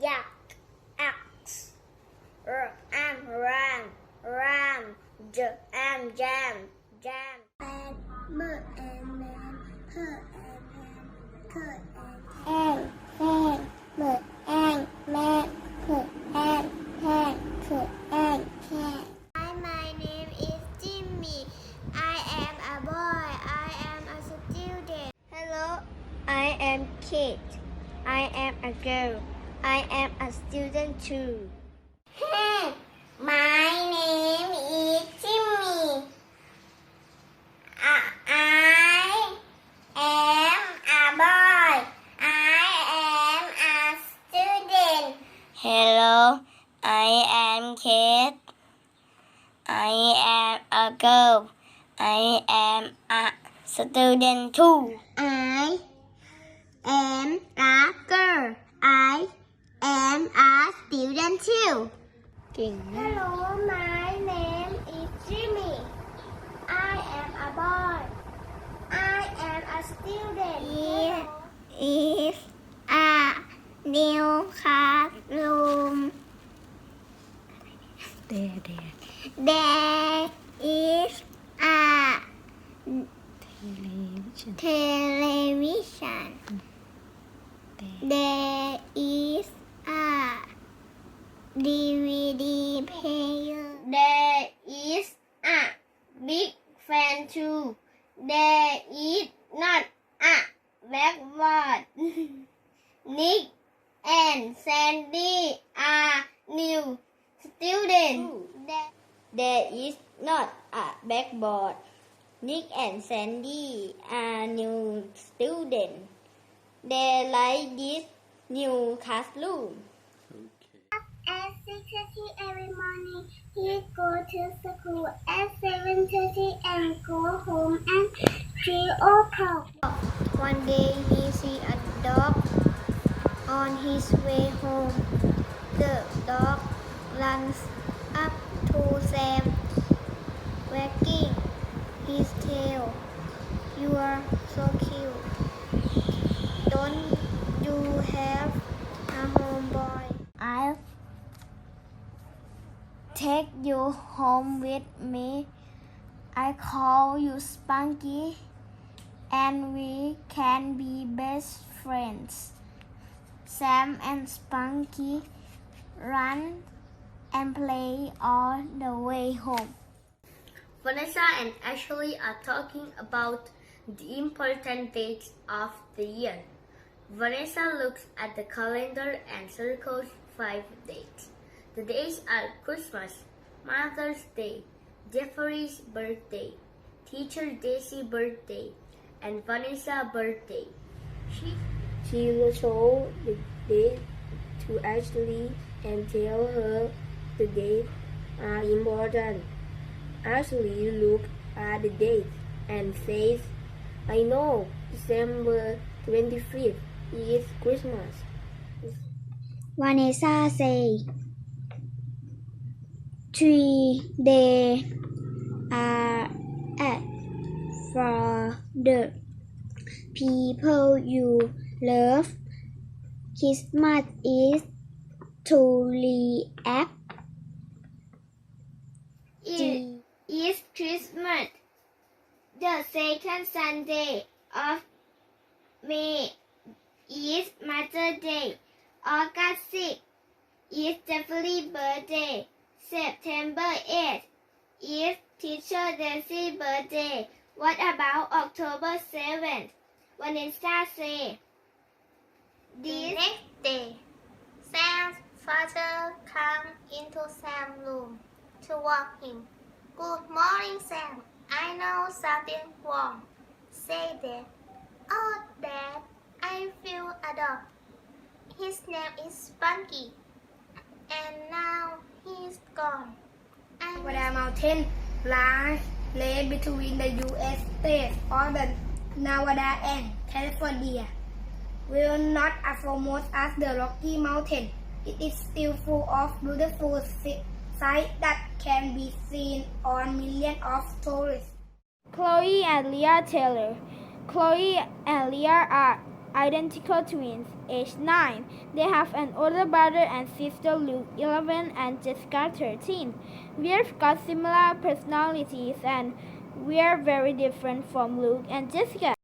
yak, axe, r, am, ram, ram, j, am, jam, jam. And, mer, and, man, her, and, man, cur, and, and, fan, mer, and, man, cur, and, hand, cur. Hi, my name is Jimmy. I am a boy. I am a student. Hello, I am Kate. I am a girl. I am a student too. Hmm. My name is Jimmy. I, am a boy. I am a student. Hello, I am Kate. I am a girl. I am a student too. I am a girl. I am a student too. เก่งมาก Hello, my name is Jimmy. I am a boy. I am a student. It is a new classroom. แดแด There is a เทเลวิชัน television. Fan too. There is not a blackboard. Nick and Sandy are new students. There- There is not a blackboard. Nick and Sandy are new students. They like this new classroom. At 6.30 every morning, he go to school at 7.30 and go home at 3 o'clock. One day he see a dog on his way home. The dog runs up to Sam, wagging his tail. You are so cute. Don't you have a home boy? I'll take home with me. I call you Spunky, and we can be best friends. Sam and Spunky run and play all the way home. Vanessa and Ashley are talking about the important dates of the year. Vanessa looks at the calendar and circles five dates. The days are Christmas, Mother's Day, Jeffrey's birthday, Teacher Daisy birthday, and Vanessa birthday. She She will show the date to Ashley and tell her the dates are uh, important. Ashley looked at the date and says, I know, December 25th is Christmas. Vanessa say three days are uh, at for the people you love. Christmas is to react. It is Christmas. The second Sunday of May is Mother's Day. August 6 is Jeffrey's birthday. September 8 is Teacher Daisy's birthday. What about October 7th? Vanessa say. The next day, Sam's father come into Sam's room to walk him. Good morning, Sam. I know something wrong. Say that. Oh, Dad, I feel a dog. His name is Spunky. And now he's gone. I Nevada Mountain lies lay between the U.S. states of the Nevada and California. We will not as famous as the Rocky Mountain, it is still full of beautiful sights that can be seen on millions of tourists. Chloe and Leah Taylor. Chloe and Leah are identical twins, age 9. They have an older brother and sister, Luke 11 and Jessica 13. We've got similar personalities and we're very different from Luke and Jessica.